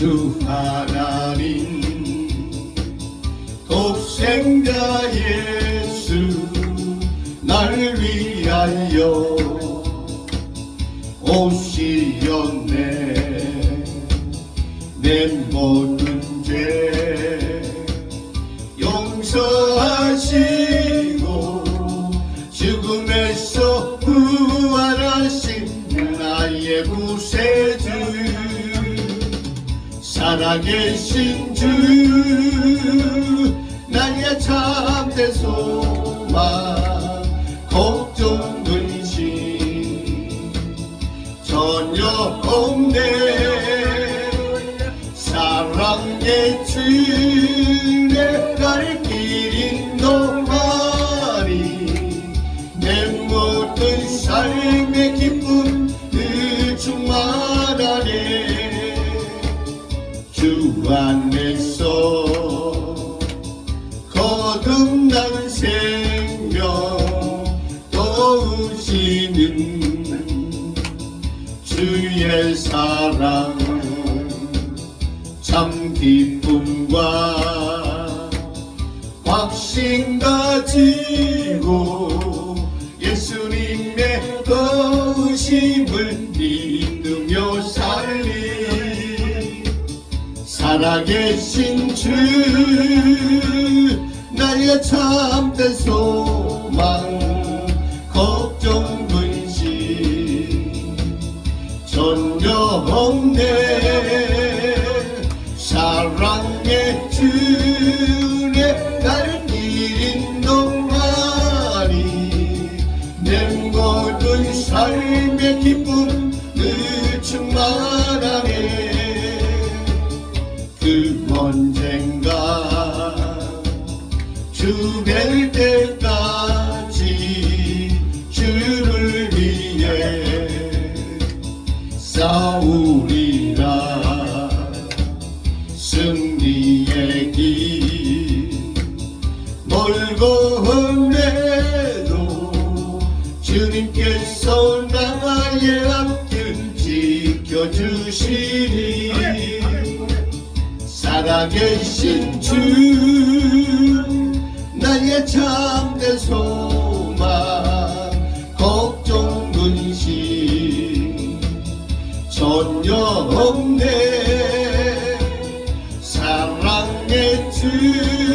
주 하나님 독생자 예수 날 위하여 오시었네. 내 모든 죄 용서하시고 죽음에서 부활하신 나의 구세주 살아계신 주 나의 참된 소망 안에서 거듭난 생명 도우시는 주의 사랑. 참 기쁨과 확신 가지고 예수님의 살아계신 주 나의 참된 소망 걱정 근심 전혀 없네. 사랑의 날 길인 동안이 내 모든 삶의 기쁨을 충만하네 때까지 주를 위해 싸우리라 승리의 길. 멀고 험해도 주님께서 나의 앞길 지켜주시니. 살아계신 주 전혀 없네. 사랑의 주.